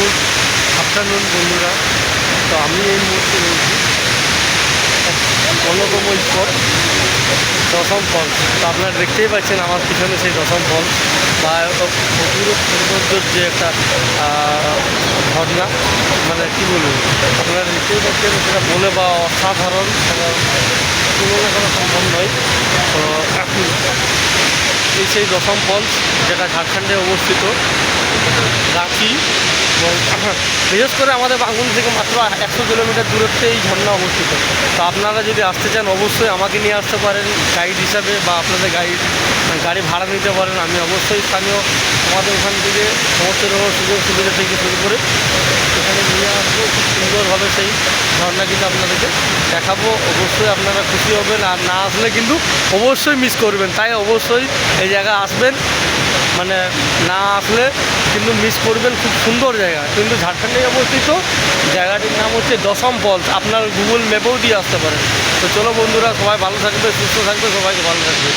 Good afternoon বন্ধুরা। তো আমি এই মুহূর্তে রয়েছি অন্যতম স্পট, দশম ফলস তো আপনারা দেখতেই পাচ্ছেন আমার পিছনে সেই দশম ফলস বা সৌন্দর্যের যে একটা ঘটনা মানে কী বলব, আপনারা দেখতেই পাচ্ছেন সেটা বলে বা অসাধারণ তুলনা করা সম্ভব নয়। তো এই সেই দশম ফলস যেটা ঝাড়খণ্ডে অবস্থিত, রাঁচি। এবং বিশেষ করে আমাদের বাঙ্গুল থেকে মাত্র একশো কিলোমিটার দূরত্বে এই ঝর্ণা অবস্থিত। তো আপনারা যদি আসতে চান, অবশ্যই আমাকে নিয়ে আসতে পারেন গাইড হিসাবে বা আপনাদের গাইড গাড়ি ভাড়া নিতে পারেন। আমি অবশ্যই স্থানীয় আমাদের ওখান থেকে সমস্ত রকম সুযোগ সুবিধা থেকে শুরু করে এখানে নিয়ে আসব। খুব সুন্দরভাবে সেই ঝর্ণা কিন্তু আপনাদেরকে দেখাবো। অবশ্যই আপনারা খুশি হবেন আর না আসলে কিন্তু অবশ্যই মিস করবেন। তাই অবশ্যই এই জায়গা আসবেন। মানে না আসলে কিন্তু মিস করবেন, খুব সুন্দর জায়গা। কিন্তু ঝাড়খণ্ডে অবস্থিত জায়গাটির নাম হচ্ছে দশম ফলস আপনার গুগল ম্যাপেও দিয়ে আসতে পারেন। তো চলো বন্ধুরা, সবাই ভালো থাকবে, সুস্থ থাকবে, সবাইকে ভালো থাকবে।